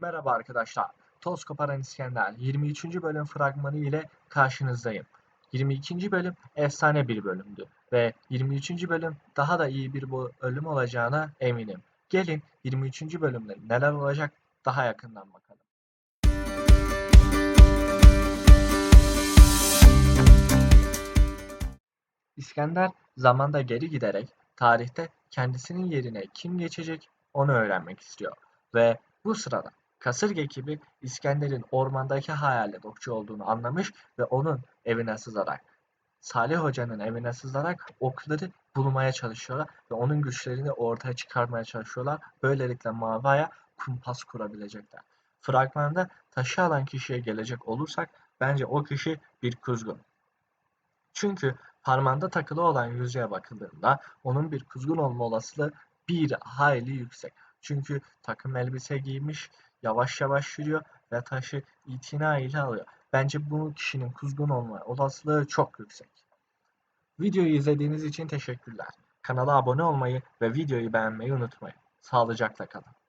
Merhaba arkadaşlar. Toz Koparan İskender 23. bölüm fragmanı ile karşınızdayım. 22. bölüm efsane bir bölümdü ve 23. bölüm daha da iyi bir bölüm olacağına eminim. Gelin 23. bölümde neler olacak daha yakından bakalım. İskender zamanda geri giderek tarihte kendisinin yerine kim geçecek onu öğrenmek istiyor ve bu sırada kasırga ekibi İskender'in ormandaki hayalet okçu olduğunu anlamış ve onun evine sızarak Salih Hoca'nın evine sızarak okları bulmaya çalışıyorlar ve onun güçlerini ortaya çıkarmaya çalışıyorlar. Böylelikle Mava'ya kumpas kurabilecekler. Fragmanda taşı alan kişiye gelecek olursak bence o kişi bir kuzgun. Çünkü parmağında takılı olan yüzüğe bakıldığında onun bir kuzgun olma olasılığı bir hayli yüksek. Çünkü takım elbise giymiş, yavaş yavaş yürüyor ve taşı itina ile alıyor. Bence bu kişinin kuzgun olma olasılığı çok yüksek. Videoyu izlediğiniz için teşekkürler. Kanala abone olmayı ve videoyu beğenmeyi unutmayın. Sağlıcakla kalın.